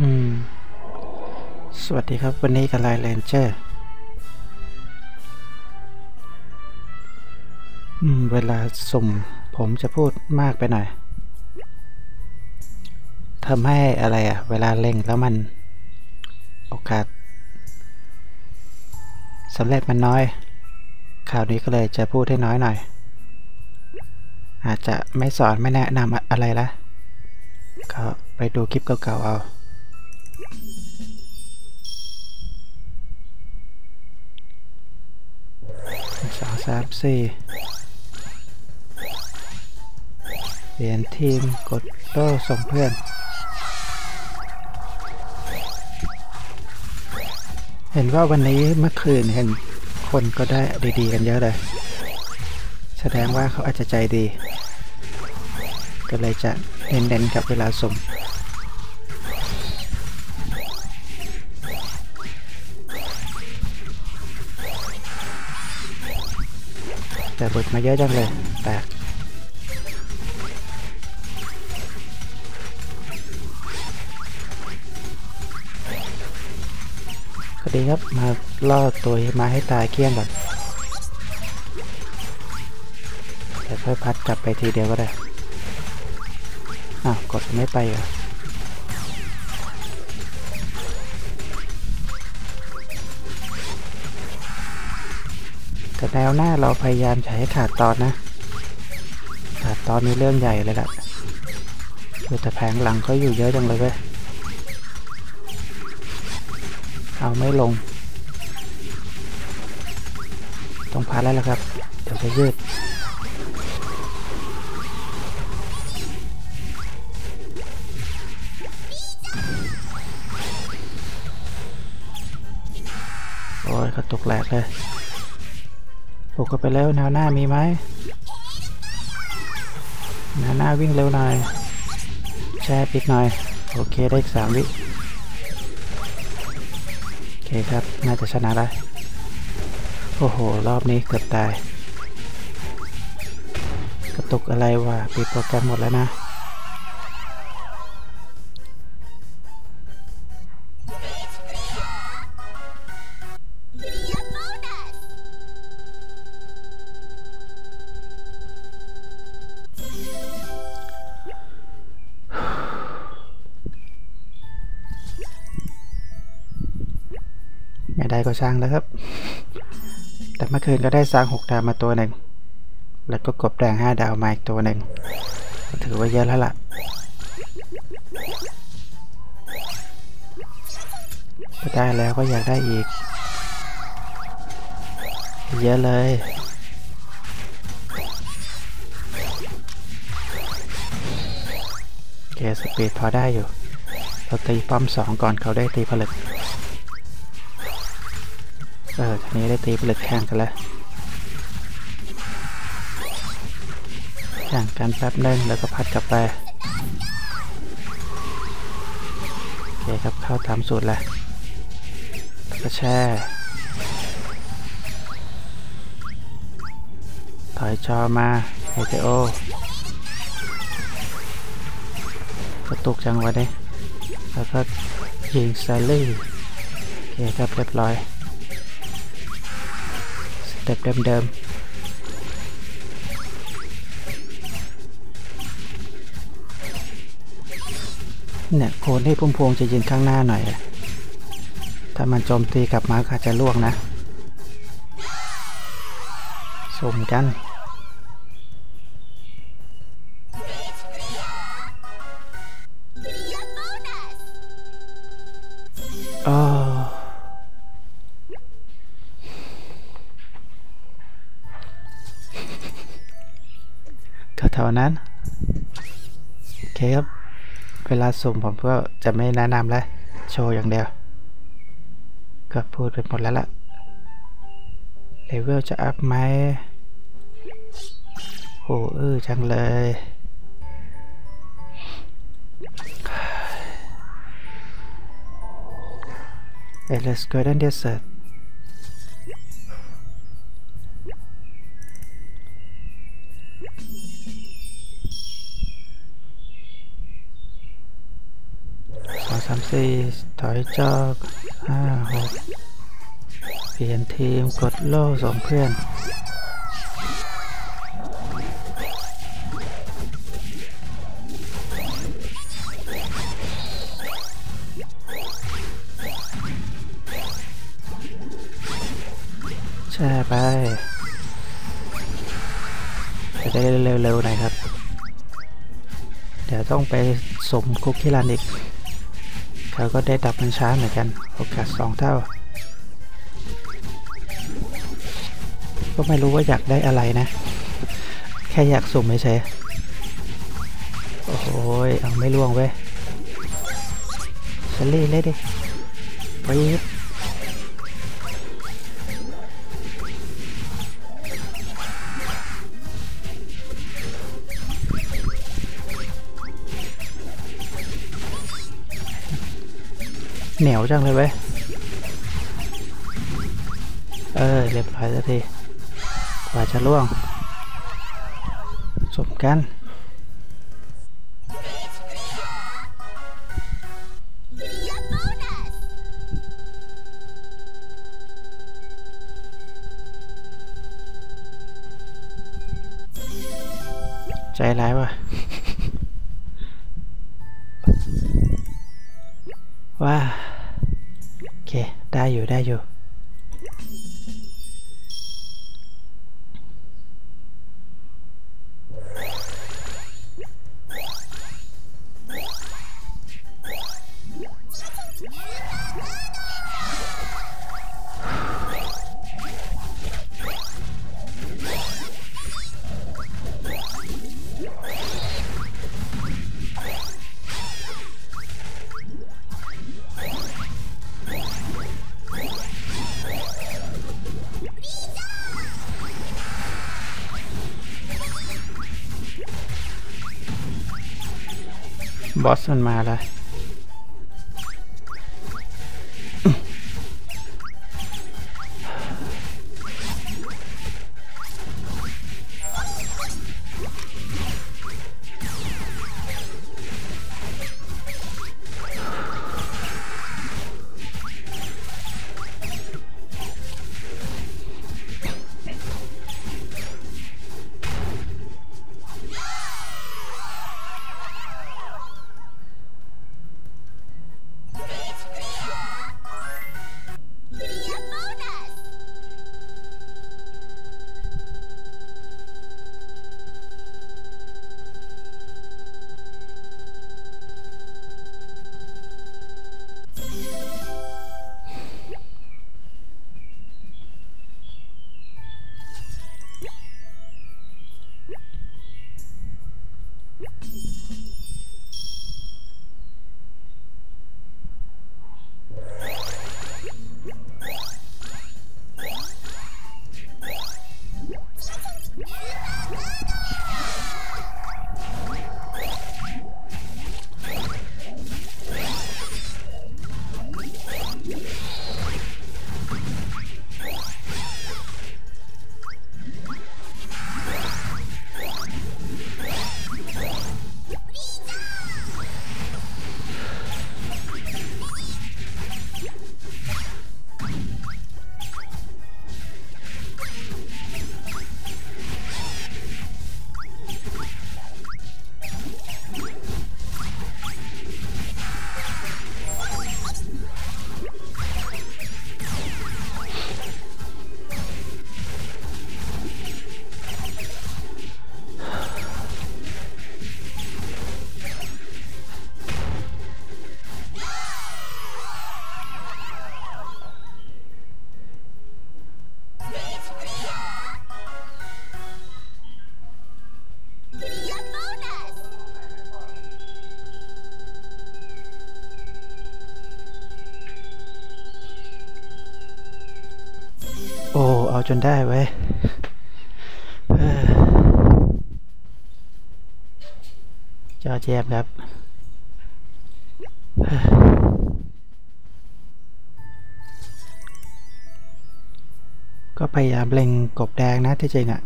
อืม สวัสดีครับ วันนี้กับไลน์เลนเจอร์อืม เวลาสุ่มผมจะพูดมากไปหน่อยทำให้อะไรอะเวลาเล็งแล้วมัน โอกาสสำเร็จมันน้อยคราวนี้ก็เลยจะพูดให้น้อยหน่อย อาจจะไม่สอนไม่แนะนำอะไรละ ก็ไปดูคลิปเก่าๆเอาสองสามสี่เปลี่ยนทีมกดโต้ส่งเพื่อนเห็นว่าวันนี้เมื่อคืนเห็นคนก็ได้ดีๆกันเยอะเลย แสดงว่าเขาอาจจะใจดี ก็เลยจะเน้นๆกับเวลาส่งแต่บทมาเยอะจังเลยแตกก็ดีครับมาล่อตัวมาให้ตายเกลี้ยงก่อนแต่ค่อยพัดกลับไปทีเดียวก็ได้ อ้าวกดไม่ไปเหรอแต่แนวหน้าเราพยายามให้ขาดตอนนะ ขาดตอนนี้เรื่องใหญ่เลยล่ะคือแต่แผงหลังเขาอยู่เยอะจังเลยเว้ยเอาไม่ลง ต้องพัดแล้วล่ะครับ เดี๋ยวจะยืด ตกแหลกเลยปลุกกันไปแล้วแนวหน้ามีไหมแนวหน้าวิ่งเร็วหน่อยแช่ปิกหน่อย โอเคได้อีกสามวิโอเคครับ น่าจะชนะได้โอ้โห รอบนี้เกือบตาย กระตุกอะไรวะปิดโปรแกรมหมดแล้วนะ ก็ช่างแล้วครับ แต่เมื่อคืนก็ได้สร้างหกดาวมาตัวหนึ่ง แล้วก็กบแดงห้าดาวมาอีกตัวหนึ่ง ถือว่าเยอะแล้วล่ะก็ได้แล้วก็อยากได้อีก เยอะเลยเกสปีดพอได้อยู่ เราตีป้อมสองก่อนเขาได้ตีผลึก เออทีนี้ได้ตีผลึกแข่งกันแล้วแข่งกันแป๊บนึงแล้วก็พัดกลับไปโอเคครับเข้าตามสูตรแล้วก็แช่ถอยจอมาไอเจโอกระตุกจังวะเนี่ยแล้วก็ยิงไซลี่โอเคครับเรียบร้อย เต็ปเดิมๆเนี่ยโคนให้พุ่มพวงจะยืนข้างหน้าหน่อยอะถ้ามันโจมตีกลับมาก็อาจจะล่วงนะสุ่มกัน แถวๆนั้น โอเคครับ เวลาสุ่มผมก็จะไม่แนะนำแล้ว โชว์อย่างเดียว ก็พูดไปหมดแล้วล่ะ เลเวลจะอัพไหมโอ้เออจังเลย Hey, let's go down this side. สาม สี่ถอยจอกห้าหกเปลี่ยนทีมกดโล่ส่งเพื่อนแช่ไปจะได้เร็วๆหน่อยครับ เดี๋ยวต้องไปสมคุกที่ร้านอีก เขาก็ได้ดับมันช้าเหมือนกันโอกาสสองเท่า ก็ไม่รู้ว่าอยากได้อะไรนะ แค่อยากสุ่มไม่ใช่โอ้โหยเอาไม่ล่วงเว้ยเชลลี่เลยดิไปด เหนียวจังเลยเว้ย เออเรียบร้อยแล้วทีกว่าจะล่วงสมกัน ใจร้ายว่ะว่า อยู่ได้อยู่ बस्छन् माला จนได้เว้ยจอเจ็บครับก็พยายามเล็งกบแดงนะที่จริงอะ่ะ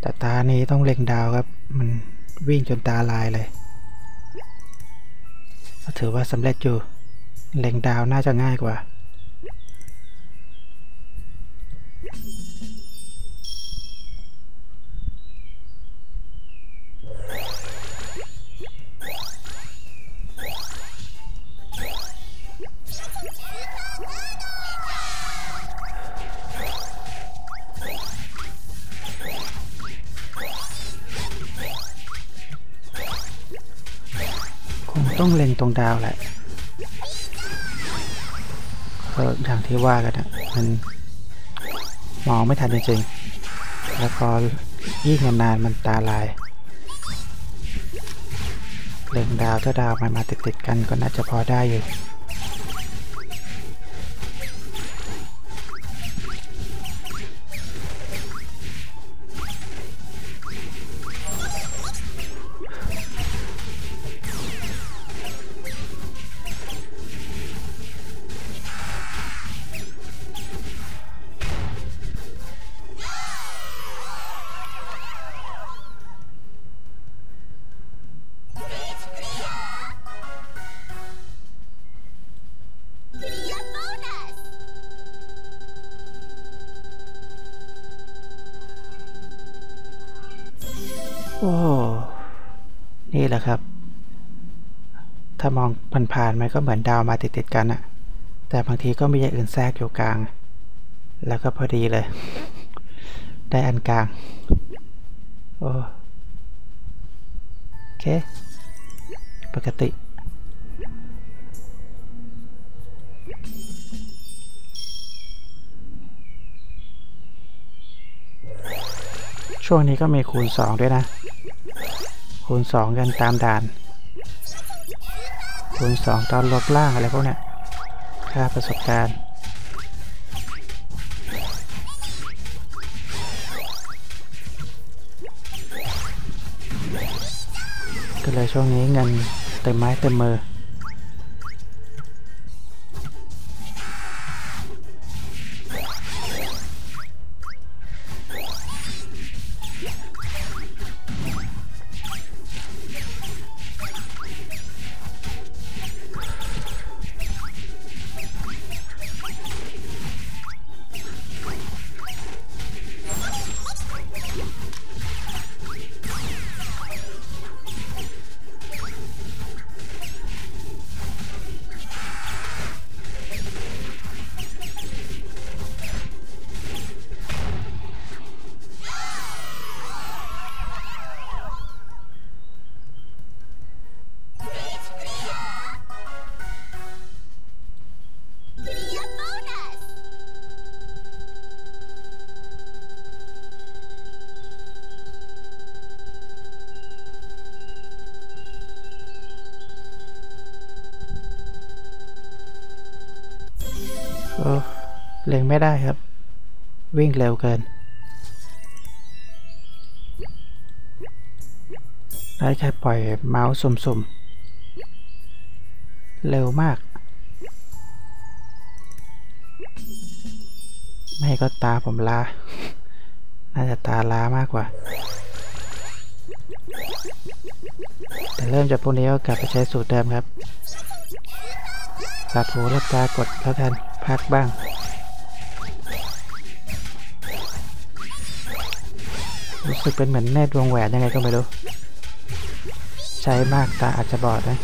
แต่ตานี้ต้องเล็งดาวครับ มันวิ่งจนตาลายเลยก็ถือว่าสำเร็จอยู่ เล็งดาวน่าจะง่ายกว่า ต้องเล็งตรงดาวแหละก็อย่างที่ว่ากันอะมัน มองไม่ทันจริงๆ แล้วพอยิ่งนานๆมันตาลาย เล็งดาวถ้าดาวมันมาติดๆกันก็น่าจะพอได้อยู่ อ้นี่แหละครับ ถ้ามองผ่านๆมันก็เหมือนดาวมาติดๆกันอะแต่บางทีก็มีอย่างอื่นแทรกอยู่กลาง แล้วก็พอดีเลย ได้อันกลาง โอ้โอเค ปกติช่วงนี้ก็มีคูณ 2 ด้วยนะ คูณ2กันตามด่าน คูณ2ตอนลบล่างอะไรพวกเนี้ยค่าประสบการณ์ก็เลยช่วงนี้เงินเต็มไม้เต็มมือ เล็งไม่ได้ครับ วิ่งเร็วเกินได้แค่ปล่อยเมาส์สุ่มๆ เร็วมาก ไม่ก็ตาผมลา น่าจะตาลามากกว่า แต่เริ่มจากพวกนี้ก็กลับไปใช้สูตรเดิมครับหลับหูหลับตากดแล้วกันพักบ้าง รู้สึกเป็นเหมือนแน่ดวงแหวนยังไงก็ไม่รู้ ใช้มากตาอาจจะบอดนะ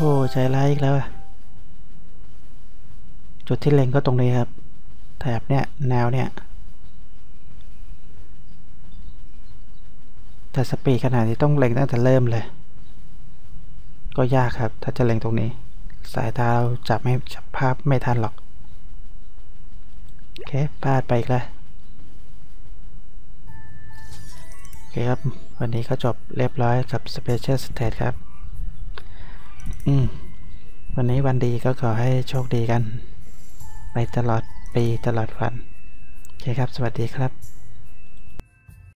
โอ้โหใจร้ายอีกแล้วอะจุดที่เล็งก็ตรงนี้ครับ แถบเนี้ยแนวเนี้ยแต่สปีดขนาดนี้ต้องเล็งตั้งแต่เริ่มเลย ก็ยากครับ ถ้าจะเล็งตรงนี้ สายตาเราจับไม่จับภาพไม่ทันหรอก โอเคพลาดไปอีกแล้วโอเคครับ วันนี้ก็จบเรียบร้อยกับ Special Stage ครับ อืม วันนี้วันดีก็ขอให้โชคดีกัน ไปตลอดปีตลอดวัน โอเคครับ สวัสดีครับ